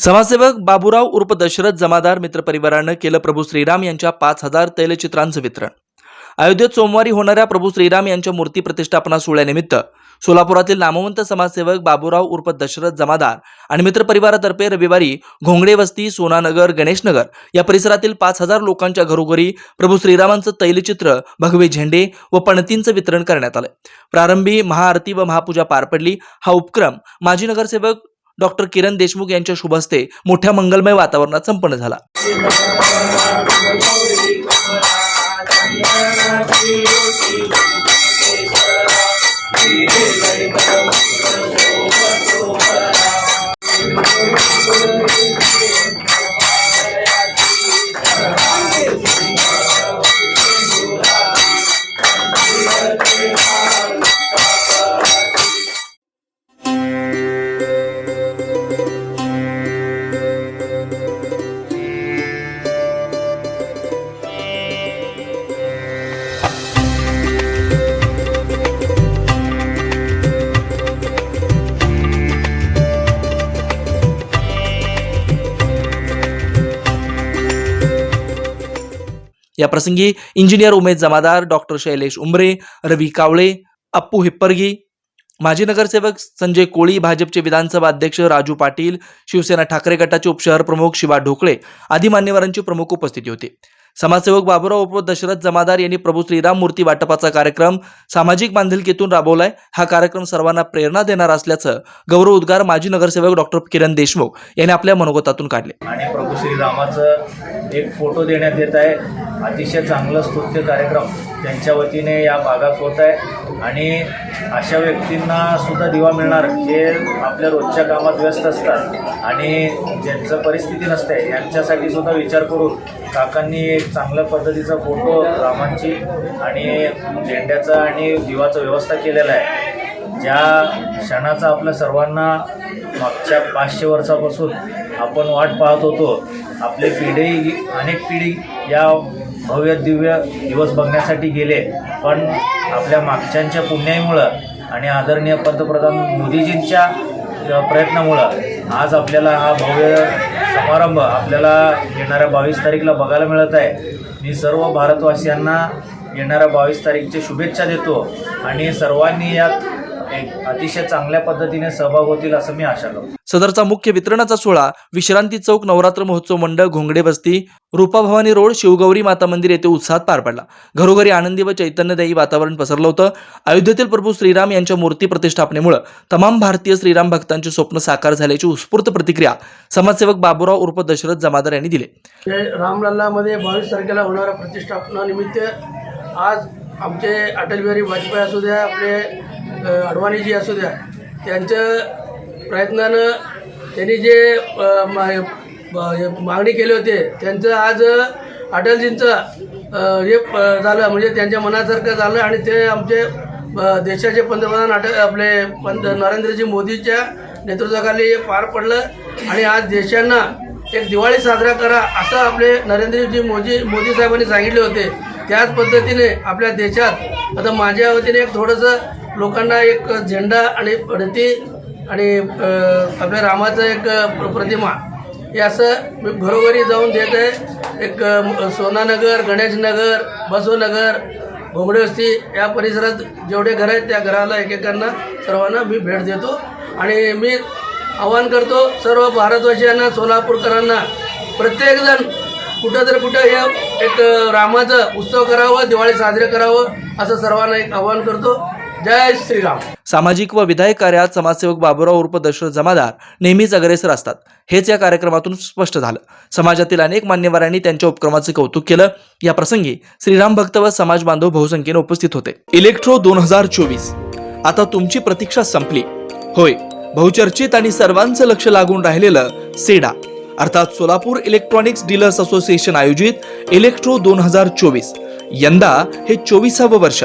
समाजसेवक बाबूराव उर्फ दशरथ जमादार मित्रपरिवारानं केलं प्रभू श्रीराम यांच्या पाच हजार तैलचित्रांचं वितरण. अयोध्येत सोमवारी होणाऱ्या प्रभू श्रीराम यांच्या मूर्ती प्रतिष्ठापना सोहळ्यानिमित्त सोलापुरातील नामवंत समाजसेवक बाबूराव उर्फ दशरथ जमादार आणि मित्रपरिवारातर्फे रविवारी घोंगडे वस्ती सोनानगर गणेशनगर या परिसरातील पाच हजार लोकांच्या घरोघरी प्रभू श्रीरामांचं तैलचित्र भगवे झेंडे व पणतींचं वितरण करण्यात आलं. प्रारंभी महाआरती व महापूजा पार पडली. हा उपक्रम माजी नगरसेवक डॉक्टर किरण देशमुख यांच्या शुभ हस्ते मोठ्या मंगलमय वातावरणात संपन्न झाला. या प्रसंगी इंजिनियर उमेश जमादार डॉक्टर शैलेश उंबरे रवी कावळे अप्पू हिप्परगी माजी नगरसेवक संजय कोळी भाजपचे विधानसभा अध्यक्ष राजू पाटील शिवसेना ठाकरे गटाचे उपशहर प्रमुख शिवा ढोकळे आदी मान्यवरांची प्रमुख उपस्थिती होती. समाजसेवक बाबुराव उप दशरथ जमादार यांनी प्रभू श्रीराम मूर्ती वाटपाचा कार्यक्रम सामाजिक बांधिलकीतून राबवलाय. हा कार्यक्रम सर्वांना प्रेरणा देणारा असल्याचं गौरव उद्गार माजी नगरसेवक डॉक्टर किरण देशमुख यांनी आपल्या मनोगतातून काढले. आणि प्रभू श्रीरामाचं एक फोटो देण्यात येत आहे. अतिशय चांगलं स्तुत्य कार्यक्रम त्यांच्या वतीने या भागात होत आहे. आणि अशा व्यक्तींना सुद्धा दिवा मिळणार जे आपल्या रोजच्या कामात व्यस्त असतात. आणि ज्यांचं परिस्थिती नसते यांच्यासाठी सुद्धा विचार करून काकांनी एक चांगल्या पद्धतीचा फोटो रामांची आणि झेंड्याचा आणि दिवाचा व्यवस्था केलेला आहे. ज्या क्षणाचा आपल्या सर्वांना मागच्या पाचशे वर्षापासून आपण वाट पाहत होतो आपली पिढी अनेक पिढी या भव्य दिव्य दिवस बघण्यासाठी गेले. पण आपल्या मागच्यांच्या पुण्याईमुळं आणि आदरणीय पंतप्रधान मोदीजींच्या प्रयत्नामुळं आज आपल्याला हा भव्य समारंभ आपल्याला येणाऱ्या बावीस तारीखला बघायला मिळत आहे. मी सर्व भारतवासियांना येणाऱ्या बावीस तारीखच्या शुभेच्छा देतो आणि सर्वांनी यात एक अतिशय चांगल्या पद्धतीने सहभाग होतील असं मी आशा करतो. सदरचा मुख्य वितरणाचा सोहळा विश्रांती चौक नवरात्र महोत्सव मंडळ घोंगडे वस्ती रूपाभवानी रोड शिवगौरी माता मंदिर येथे उत्साहात पार पडला. घरोघरी आनंदी व चैतन्यदायी वातावरण पसरलं होतं. अयोध्येतील प्रभू श्रीराम यांच्या मूर्ती प्रतिष्ठापनेमुळे तमाम भारतीय श्रीराम भक्तांचे स्वप्न साकार झाल्याची उत्स्फूर्त प्रतिक्रिया समाजसेवक बाबूराव उर्फ दशरथ जमादार यांनी दिली. रामलल्लामध्ये बावीस तारखेला होणाऱ्या प्रतिष्ठापनानिमित्त आज आमचे अटल बिहारी वाजपेयी असू द्या आपले अडवाणीजी असू द्या त्यांच्या प्रयत्नानं त्यांनी जे मा- हे मागणी केली होते त्यांचं आज अटलजींचं हे प- झालं म्हणजे त्यांच्या मनासारखं झालं आणि ते आमचे देशाचे पंतप्रधान अटल आपले पंत नरेंद्रजी मोदीच्या नेतृत्वाखाली हे पार पडलं आणि आज देशांना एक दिवाळी साजरा करा असं आपले नरेंद्रजी मोदी मोदी साहेबांनी सांगितले होते. त्याच पद्धतीने आपल्या देशात आता माझ्या वतीने एक थोडंसं लोकांना एक झेंडा आणि रती आणि आपल्या रामाचं एक प्रतिमा. हे असं मी घरोघरी जाऊन देत आहे. एक सोनानगर गणेशनगर बसवनगर घोंगडेवस्ती या परिसरात जेवढे घर आहेत त्या घराला एकेकांना सर्वांना मी भेट देतो. आणि मी आवाहन करतो सर्व भारतवासियांना सोलापूरकरांना प्रत्येकजण कुठं तर कुठं या एक रामाचं उत्सव करावं दिवाळी साजरे करावं असं सर्वांना एक आवाहन करतो. जय श्रीराम. सामाजिक व विधायक कार्यात समाजसेवक बाबूराव उर्फ दशरथ जमादार नेहमीच अग्रेसर असतात. हेच या कार्यक्रमातून स्पष्ट झालं. समाजातील अनेक मान्यवरांनी त्यांच्या उपक्रमाचे कौतुक केलं. या प्रसंगी श्रीराम भक्त व समाज बांधव बहुसंख्येने उपस्थित होते. इलेक्ट्रो दोन हजार चोवीस. आता तुमची प्रतीक्षा संपली. होय बहुचर्चित आणि सर्वांचं लक्ष लागून राहिलेलं सेडा अर्थात सोलापूर इलेक्ट्रॉनिक्स डीलर्स असोसिएशन आयोजित इलेक्ट्रो दोन हजार चोवीस. यंदा हे चोवीसावं वर्ष.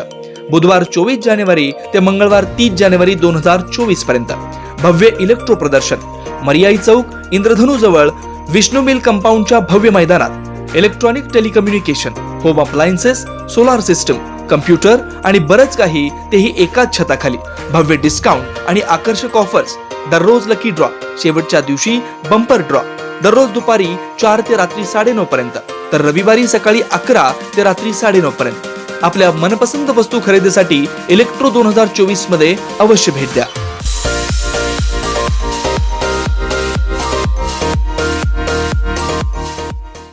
बुधवार चोवीस जानेवारी ते मंगळवार तीस जानेवारी दोन हजार चोवीसपर्यंत. भव्य इलेक्ट्रो प्रदर्शन. मरियाई चौक इंद्रधनू जवळ विष्णू मिल कंपाऊंडच्या भव्य मैदानात. Electronic telecommunication home appliances solar system computer आणि बरंच काही तेही एकाच छताखाली. भव्य डिस्काउंट आणि आकर्षक ऑफर्स दररोज लकी ड्रॉ शेवटच्या दिवशी बंपर ड्रॉ दररोज दुपारी चार ते रात्री साडेनऊ पर्यंत. तर रविवारी सकाळी अकरा ते रात्री साडेनऊ पर्यंत. आपल्या मनपसंत वस्तू खरेदीसाठी इलेक्ट्रो दोन हजार चोवीसमध्ये अवश्य भेट द्या.